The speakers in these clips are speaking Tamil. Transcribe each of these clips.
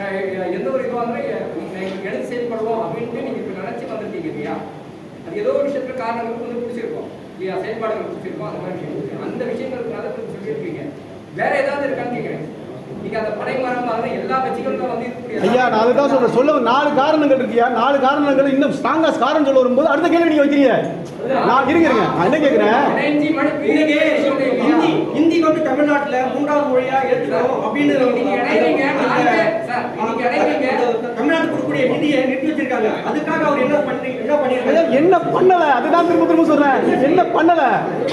செயல்படுவாங்க எடுத்து செயல்படுவோம் அப்படின்ட்டு நீங்க இப்ப நினைச்சு வந்திருக்கீங்க இல்லையா? அது ஏதோ ஒரு விஷயத்துல காரணங்களுக்கு வந்து பிடிச்சிருக்கோம் இல்லையா? செயல்பாடுகள் பிடிச்சிருக்கோம் அந்த மாதிரி விஷயம் அந்த விஷயங்களுக்குனால சொல்லியிருக்கீங்க. வேற ஏதாவது இருக்கான்னு கேட்கிறேன் ஐயா நான் அதுதான் சொல்றேன். சொல்ல நாலு காரணங்கள் இருக்கியா நாலு காரணங்கள் இன்னும் ஸ்ட்ராங்கா காரணம் சொல்ல வரும்போது அடுத்த கேள்வி நீங்க வைக்கிறீங்க. நான் இருங்க இருங்க நான் என்ன கேட்கிறேன் ஹிந்தி வந்து தமிழ்நாட்டுல மூன்றாவது மொழியா ஏற்றுக்கணும் அப்படின்னு என்ன பண்ணல? அதுதான் திரும்ப திரும்ப சொல்றேன். என்ன பண்ணல?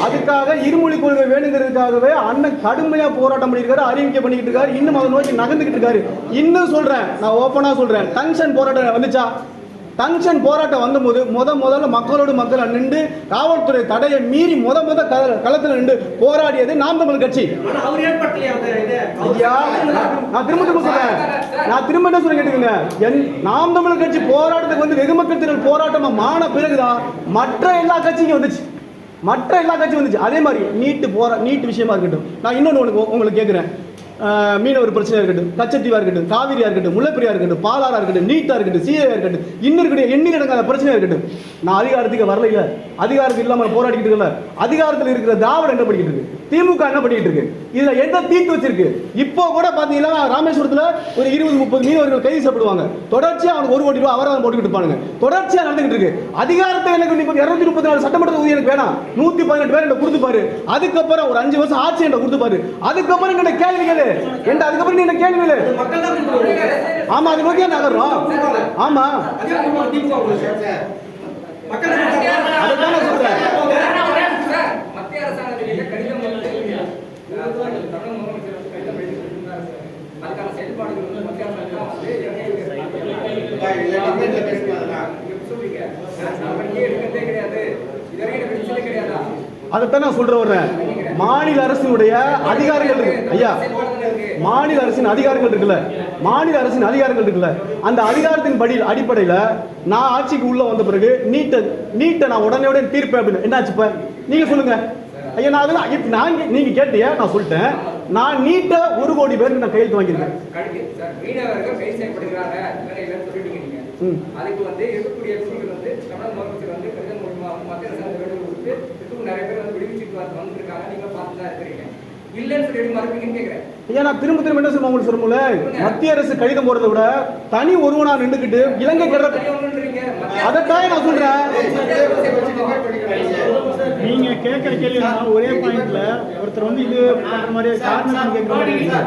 அதுக்காக இருமொழி கொள்கை வேணுங்கிறதுக்காகவே அண்ணன் கடுமையா போராட்டம் பண்ணிருக்காரு அறிவிக்கை பண்ணிக்கிட்டு இருக்காரு இன்னும் அதை நோக்கி நகர்ந்துகிட்டு இருக்காரு. இன்னும் சொல்றேன் நான் ஓப்பனா சொல்றேன். டங்ஷன் போராட்டம் வந்துச்சா? டங்ஷன் போராட்டம் வந்தபோது முத முதல்ல மக்களோடு மக்கள் நின்று காவல்துறை தடையை மீறி முத முத களத்துல நின்று போராடியது நாம் தமிழ் கட்சி. நான் திரும்ப திரும்ப சொல்றேன். நான் திரும்ப என்ன சொல்ல கேட்டுக்கங்க. என் நாம் தமிழர் கட்சி போராட்டத்துக்கு வந்து வெகுமக்கள் திரள் போராட்டமா மான பிறகுதான் மற்ற எல்லா கட்சிக்கும் வந்துச்சு. மற்ற எல்லா கட்சியும் வந்துச்சு. அதே மாதிரி நீட்டு போரா நீட் விஷயமா இருக்கட்டும். நான் இன்னொன்று உங்களுக்கு உங்களுக்கு கேட்குறேன் மீனவர் பிரச்சனையாக இருக்கட்டும் கச்சத்தீவாக இருக்கட்டும் காவிரியாக இருக்கட்டும் முல்லைப்பெரியா இருக்கட்டும் பாலாரா இருக்கட்டும் நீட்டாக இருக்கட்டும் சிஏ இருக்கட்டும் இன்னும் இருக்கட்டும் எண்ணி நடக்காத பிரச்சனையாக இருக்கட்டும். நான் அதிகாரத்துக்கு வரல இல்லை அதிகாரத்துக்கு இல்லாமல் போராடிக்கிட்டு இருக்கல அதிகாரத்தில் இருக்கிற திராவிடம் என்ன பண்ணிக்கிட்டு இருக்கு? திமுக என்ன பண்ணிட்டு இருக்கு? இதுல என்ன தீர்த்து வச்சிருக்கு? இப்போ கூட பாத்தீங்கன்னா ராமேஸ்வரத்துல ஒரு இருபது முப்பது மீனவர்கள் கைது செய்யப்படுவாங்க. தொடர்ச்சியா அவனுக்கு ஒரு கோடி ரூபாய் அபராதம் போட்டுக்கிட்டு இருப்பாங்க தொடர்ச்சியா நடந்துகிட்டு இருக்கு. அதிகாரத்தை எனக்கு இப்போ இருநூத்தி முப்பத்தி நாலு சட்டமன்ற தொகுதி எனக்கு வேணாம். நூத்தி பதினெட்டு பேர் என்ன கொடுத்துப்பாரு. அதுக்கப்புறம் ஒரு அஞ்சு வருஷம் ஆட்சி என்ன கொடுத்துப்பாரு. அதுக்கப்புறம் என்ன கேள்வி கேளு. என்ன அதுக்கப்புறம் நீ என்ன கேள்வி. ஆமா அது நோக்கியா நகர்றோம் ஆமா. அதுதான் சொல்றேன் அதைத்தான் நான் சொல்ற வர்றேன். மாநில அரசினுடைய அதிகாரிகள் ஐயா மாநில அரசின் அதிகாரங்கள் இருக்குல்ல? மாநில அரசின் அதிகாரங்கள் இருக்குல்ல? அந்த அதிகாரத்தின் படி அடிப்படையில் நான் ஆட்சிக்கு உள்ள வந்த பிறகு நீட்டை நீட்டை நான் உடனே உடனே தீர்ப்பேன் அப்படின்னு. என்னாச்சு இப்ப? நீங்க சொல்லுங்க. ஐயா நான் அதெல்லாம் இப்ப நான் கே- நீங்க கேட்டியா? நான் சொல்லிட்டேன். நான் நீட்டை ஒரு கோடி பேருக்கு நான் கையெழுத்து வாங்கியிருக்கேன். அதுக்கு வந்து இருக்கக்கூடிய வந்து தமிழக முதலமைச்சர் வந்து கடிதம் மூலமா மத்திய அரசாங்க வேண்டுகோள் கொடுத்து இதுக்கும் நிறைய பேர் வந்து விடுவிச்சுட்டு வந்து வந்திருக்காங்க நீங்க பார்த்து தான் இருக்கிறீங்க இல்லைன்னு சொல்லி எப்படி மறுப்பீங்கன்னு கேட்கிறேன் ஐயா நான் திரும்ப திரும்ப என்ன சொல்ல உங்களுக்கு சொல்லும்போல மத்திய அரசு கடிதம் போறதை விட தனி ஒருவனா நின்றுக்கிட்டு இலங்கை. மத்திய அதைத்தான் நான் சொல்றேன். நீங்க கேட்கிற கேள்வி ஒரே பாயிண்ட்ல ஒருத்தர் வந்து இது மாதிரி காரணம் கேட்கிற